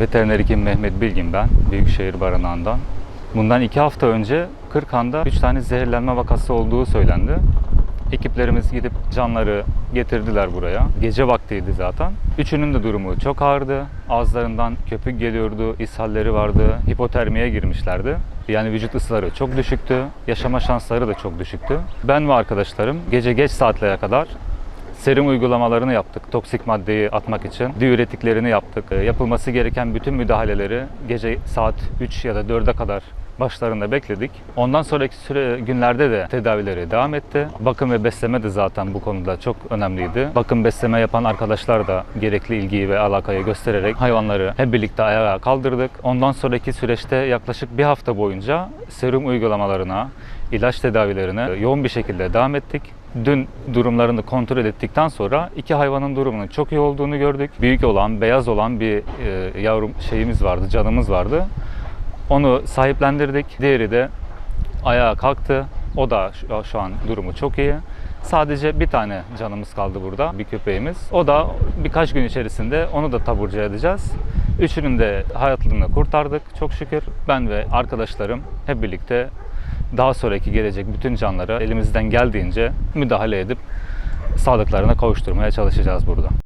Veteriner hekim Mehmet Bilgin ben, Büyükşehir Barınağı'ndan. Bundan iki hafta önce Kırkhan'da 3 tane zehirlenme vakası olduğu söylendi. Ekiplerimiz gidip canları getirdiler buraya. Gece vaktiydi zaten. Üçünün de durumu çok ağırdı. Ağızlarından köpük geliyordu, ishalleri vardı, hipotermiye girmişlerdi. Yani vücut ısıları çok düşüktü, yaşama şansları da çok düşüktü. Ben ve arkadaşlarım gece geç saatlere kadar serum uygulamalarını yaptık toksik maddeyi atmak için. Diüretiklerini yaptık. E, Yapılması gereken bütün müdahaleleri gece saat 3 ya da 4'e kadar başlarında bekledik. Ondan sonraki süre günlerde de tedavileri devam etti. Bakım ve besleme de zaten bu konuda çok önemliydi. Bakım besleme yapan arkadaşlar da gerekli ilgiyi ve alakayı göstererek hayvanları hep birlikte ayağa kaldırdık. Ondan sonraki süreçte yaklaşık bir hafta boyunca serum uygulamalarına, ilaç tedavilerine yoğun bir şekilde devam ettik. Dün durumlarını kontrol ettikten sonra iki hayvanın durumunun çok iyi olduğunu gördük. Büyük olan, beyaz olan bir e, yavrum şeyimiz vardı, canımız vardı. Onu sahiplendirdik. Diğeri de ayağa kalktı. O da şu, an durumu çok iyi. Sadece bir tane canımız kaldı burada, bir köpeğimiz. O da birkaç gün içerisinde onu da taburcu edeceğiz. Üçünün de hayatlarını kurtardık çok şükür. Ben ve arkadaşlarım hep birlikte daha sonraki gelecek bütün canlara elimizden geldiğince müdahale edip sağlıklarına kavuşturmaya çalışacağız burada.